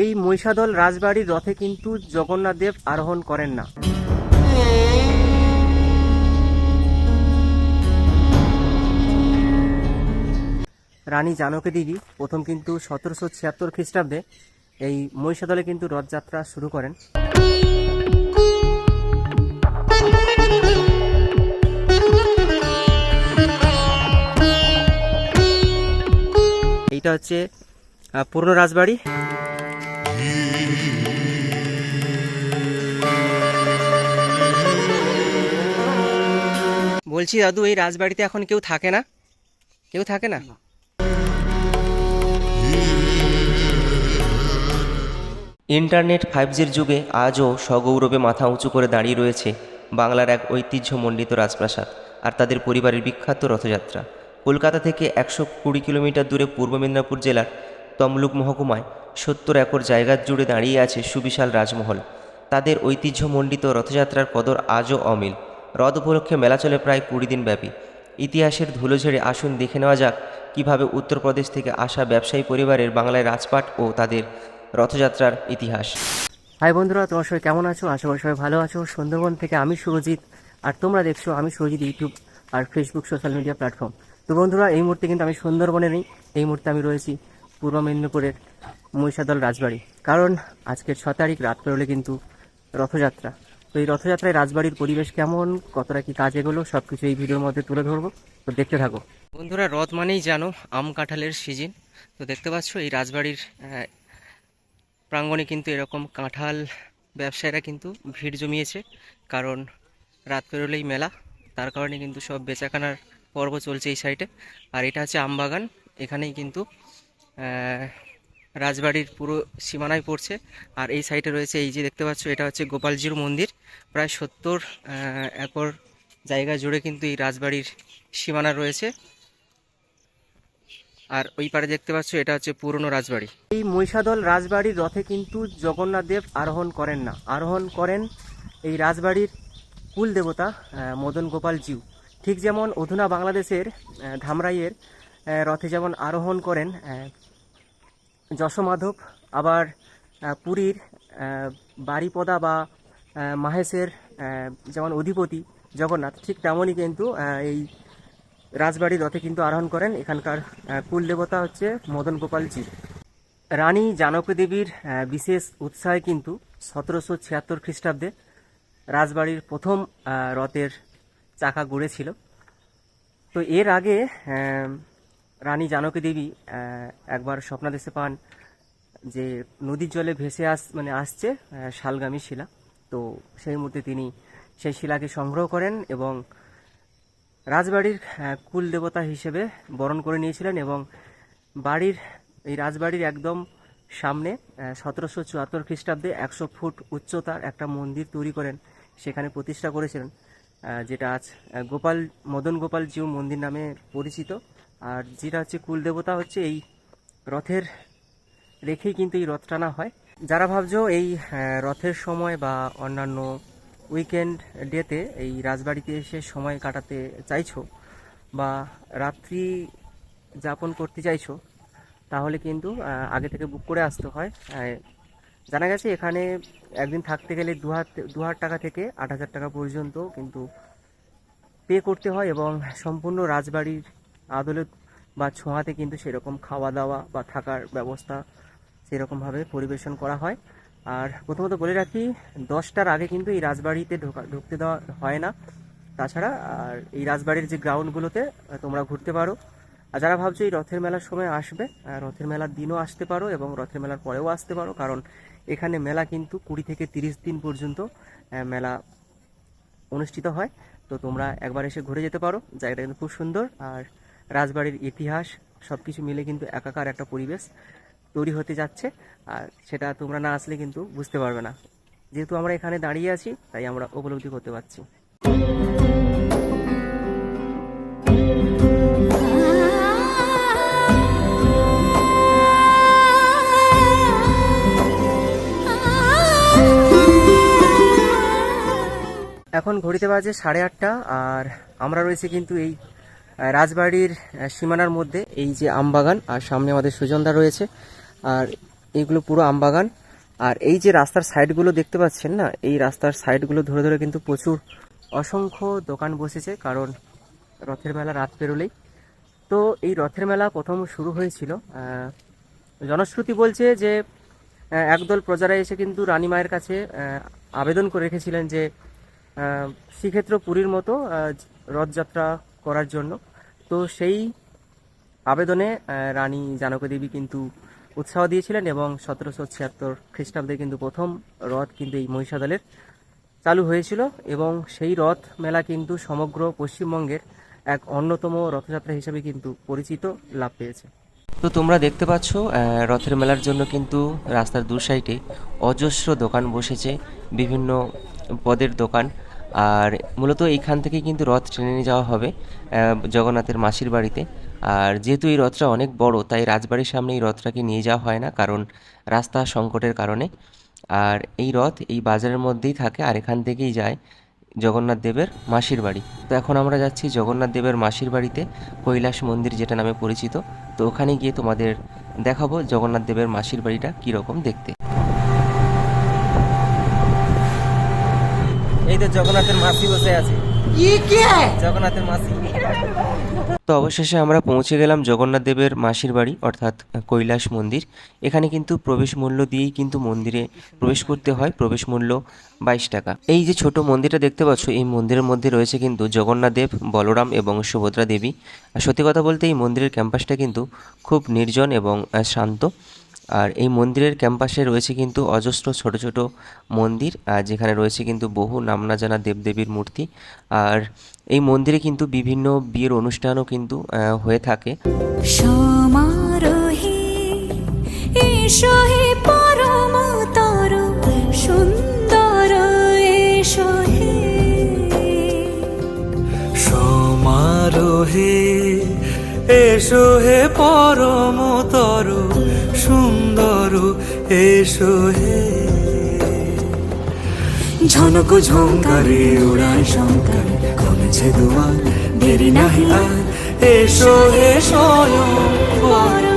এই মহিষাদল রাজবাড়ির রথে কিন্তু জগন্নাথ দেব আরোহণ করেন না। রানী জানকী দেবী প্রথম কিন্তু সতেরোশো ছিয়াত্তর খ্রিস্টাব্দে এই মহিষাদলে কিন্তু রথযাত্রা শুরু করেন। এইটা হচ্ছে পুরনো রাজবাড়ি। বলছি, দাদু, এই রাজবাড়িতে এখন কেউ থাকে না? কেউ থাকে না? ইন্টারনেট ফাইভ জির যুগে আজও সগৌরবে মাথা উঁচু করে দাঁড়িয়ে রয়েছে বাংলার এক ঐতিহ্যমণ্ডিত রাজপ্রাসাদ আর তাদের পরিবারের বিখ্যাত রথযাত্রা। কলকাতা থেকে একশো কুড়ি কিলোমিটার দূরে পূর্ব মেদিনীপুর জেলার তমলুক মহকুমায় সত্তর একর জায়গা জুড়ে দাঁড়িয়ে আছে সুবিশাল রাজমহল। তাদের ঐতিহ্যমণ্ডিত রথযাত্রার কদর আজও অমিল। রথ উপলক্ষে মেলা চলে প্রায় কুড়ি দিন ব্যাপী। ইতিহাসের ধুলো ঝেড়ে আসুন দেখে নেওয়া যাক কীভাবে উত্তরপ্রদেশ থেকে আসা ব্যবসায়ী পরিবারের বাংলায় রাজপাট ও তাদের রথযাত্রার ইতিহাস। হাই বন্ধুরা, তোমার সবাই কেমন আছো? আশা করি সবাই ভালো আছো। সুন্দরবন থেকে আমি সুরজিৎ, আর তোমরা দেখছ আমি সুরজিৎ ইউটিউব আর ফেসবুক সোশ্যাল মিডিয়া প্ল্যাটফর্ম তো বন্ধুরা, এই মুহূর্তে কিন্তু আমি সুন্দরবনে নেই। এই মুহূর্তে আমি রয়েছি পূর্ব মেদিনীপুরের মহিষাদল রাজবাড়ি। কারণ আজকের ছ তারিখ, রাত পেরোলে কিন্তু রথযাত্রা। তো এই রথযাত্রায় রাজবাড়ির পরিবেশ কেমন? কতটা কি কাজ এগুলো? সব কিছু এই ভিডিওর মধ্যে তুলে ধরবো। তো দেখতে থাকো। বন্ধুরা, রথ মানেই জানো, আম কাঁঠালের সিজন। তো দেখতে পাচ্ছ, এই রাজবাড়ির প্রাঙ্গণে কিন্তু এরকম কাঁঠাল ব্যবসায়ীরা কিন্তু ভিড় জমিয়েছে। কারণ রাত পেরোলেই মেলা, তার কারণে কিন্তু সব বেচাকেনার পর্ব চলছে এই সাইডে। আর এটা হচ্ছে আমবাগান। এখানেই কিন্তু রাজবাড়ির পুরো সীমানায় পড়ছে। আর এই সাইডে রয়েছে, এই যে দেখতে পাচ্ছ, এটা হচ্ছে গোপালজির মন্দির। প্রায় সত্তর একর জায়গা জুড়ে কিন্তু এই রাজবাড়ির সীমানা রয়েছে। আর ওই পারে দেখতে পাচ্ছ, এটা হচ্ছে পুরনো রাজবাড়ি। এই মহিষাদল রাজবাড়ির রথে কিন্তু জগন্নাথ দেব আরোহণ করেন না। আরোহণ করেন এই রাজবাড়ির কুল দেবতা মদন গোপাল জিউ। ঠিক যেমন অধুনা বাংলাদেশের ধামরাইয়ের রথে যেমন আরোহণ করেন যশোমাধব, আবার পুরীর বারিপদা বা মাহেশের যেমন অধিপতি জগন্নাথ, ঠিক তেমনই কিন্তু এই রাজবাড়ির রথে কিন্তু আরোহণ করেন। এখানকার কুল দেবতা হচ্ছে মদন গোপালজি। রানী জানকী দেবীর বিশেষ উৎসাহে কিন্তু সতেরোশো ছিয়াত্তর খ্রিস্টাব্দে রাজবাড়ির প্রথম রথের চাকা গড়েছিল। তো এর আগে রানী জানকী দেবী একবার স্বপ্নাদেশে পান যে নদীর জলে ভেসে আস মানে আসছে শালগামী শিলা। তো সেই মুহূর্তে তিনি সেই শিলাকে সংগ্রহ করেন এবং রাজবাড়ির কুল দেবতা হিসেবে বরণ করে নিয়েছিলেন এবং বাড়ির, এই রাজবাড়ির একদম সামনে সতেরোশো চুয়াত্তর খ্রিস্টাব্দে একশো ফুট উচ্চতার একটা মন্দির তৈরি করেন, সেখানে প্রতিষ্ঠা করেছিলেন যেটা আজ গোপাল, মদন গোপাল জিউ মন্দির নামে পরিচিত। আর যেটা হচ্ছে কুল দেবতা হচ্ছে এই রথের রেখেই কিন্তু এই রথ টানা হয়। যারা ভাবছ এই রথের সময় বা অন্যান্য উইকেন্ড ডেতে এই রাজবাড়িতে এসে সময় কাটাতে চাইছো বা রাত্রি যাপন করতে চাইছো, তাহলে কিন্তু আগে থেকে বুক করে আসতে হয়। জানা গেছে এখানে একদিন থাকতে গেলে দু হাজার টাকা থেকে আট হাজার টাকা পর্যন্ত কিন্তু পে করতে হয় এবং সম্পূর্ণ রাজবাড়ির আদলে বা ছোঁয়াতে কিন্তু সেরকম খাওয়া দাওয়া বা থাকার ব্যবস্থা সেরকমভাবে পরিবেশন করা হয়। আর প্রথমত বলে রাখি, দশটার আগে কিন্তু এই রাজবাড়িতে ঢোকা, ঢুকতে দেওয়া হয় না। তাছাড়া আর এই রাজবাড়ির যে গ্রাউন্ডগুলোতে তোমরা ঘুরতে পারো। আর যারা ভাবছ এই রথের মেলার সময় আসবে রথের মেলার দিনও আসতে পারো এবং রথের মেলার পরেও আসতে পারো। কারণ এখানে মেলা কিন্তু কুড়ি থেকে তিরিশ দিন পর্যন্ত মেলা অনুষ্ঠিত হয়। তো তোমরা একবার এসে ঘুরে যেতে পারো। জায়গাটা কিন্তু খুব সুন্দর। আর রাজবাড়ির ইতিহাস সব কিছু মিলে কিন্তু একাকার একটা পরিবেশ তৈরি হতে যাচ্ছে। আর সেটা তোমরা না আসলে কিন্তু বুঝতে পারবে না। যেহেতু আমরা এখানে দাঁড়িয়ে আছি, তাই আমরা উপলব্ধি করতে পারছি। এখন ঘড়িতে বাজে সাড়ে আটটা, আর আমরা রয়েছে কিন্তু এই রাজবাড়ির সীমানার মধ্যে এই যে আমবাগান, আর সামনে আমাদের সুজনদা রয়েছে, আর এইগুলো পুরো আমবাগান। আর এই যে রাস্তার সাইডগুলো দেখতে পাচ্ছেন না, এই রাস্তার সাইডগুলো ধরে ধরে কিন্তু প্রচুর অসংখ্য দোকান বসেছে, কারণ রথের মেলা রাত পেরোলেই। তো এই রথের মেলা প্রথম শুরু হয়েছিল জনশ্রুতি বলছে যে একদল প্রজারা এসে কিন্তু রানী মায়ের কাছে আবেদন করে রেখেছিলেন যে শ্রীক্ষেত্র পুরীর মতো রথযাত্রা করার জন্য। তো সেই আবেদনে রানী জানকী দেবী কিন্তু উৎসাহ দিয়েছিলেন এবং সতেরোশো ছিয়াত্তর খ্রিস্টাব্দে কিন্তু প্রথম রথ কিন্তু এই মহিষাদলের চালু হয়েছিল এবং সেই রথ মেলা কিন্তু সমগ্র পশ্চিমবঙ্গের এক অন্যতম রথযাত্রা হিসেবে কিন্তু পরিচিত, লাভ পেয়েছে। তো তোমরা দেখতে পাচ্ছ রথের মেলার জন্য কিন্তু রাস্তার দু সাইডে অজস্র দোকান বসেছে, বিভিন্ন পদের দোকান। আর মূলত এইখান থেকে কিন্তু রথ টেনে নিয়ে যাওয়া হবে জগন্নাথের মাসির বাড়িতে। আর যেহেতু এই রথটা অনেক বড়, তাই রাজবাড়ির সামনে এই রথটাকে নিয়ে যাওয়া হয় না, কারণ রাস্তা সংকটের কারণে। আর এই রথ এই বাজারের মধ্যেই থাকে, আর এখান থেকেই যায় জগন্নাথ দেবের মাসির বাড়ি। তো এখন আমরা যাচ্ছি জগন্নাথ দেবের মাসির বাড়িতে, কৈলাস মন্দির যেটা নামে পরিচিত। তো ওখানে গিয়ে তোমাদের দেখাবো জগন্নাথ দেবের মাসির বাড়িটা কীরকম দেখতে। এই তো জগন্নাথের মাসি বসে আছে। জগন্নাথের মাসি। তো অবশেষে আমরা পৌঁছে গেলাম জগন্নাথ দেবের মাসির বাড়ি অর্থাৎ কৈলাস মন্দির। এখানে কিন্তু প্রবেশ মূল্য দিয়েই কিন্তু মন্দিরে প্রবেশ করতে হয় প্রবেশ মূল্য বাইশ টাকা। এই যে ছোট মন্দিরটা দেখতে পাচ্ছ এই মন্দিরের মধ্যে রয়েছে কিন্তু জগন্নাথ দেব বলরাম এবং সুভদ্রা দেবী। আর সত্যি কথা বলতে এই মন্দিরের ক্যাম্পাসটা কিন্তু খুব নির্জন এবং শান্ত। আর এই মন্দিরের ক্যাম্পাসে রয়েছে কিন্তু অজস্র ছোট ছোট মন্দির, আর যেখানে রয়েছে কিন্তু বহু নাম না জানা দেবদেবীর মূর্তি। আর এই মন্দিরে কিন্তু বিভিন্ন বিয়ের অনুষ্ঠানও কিন্তু হয়ে থাকে। সমারোহে এসো হে। ঝনক ঝঙ্কারে উড়ায় শঙ্কার কমেছে দুয়ার দেরি নাহি আর। এসো বর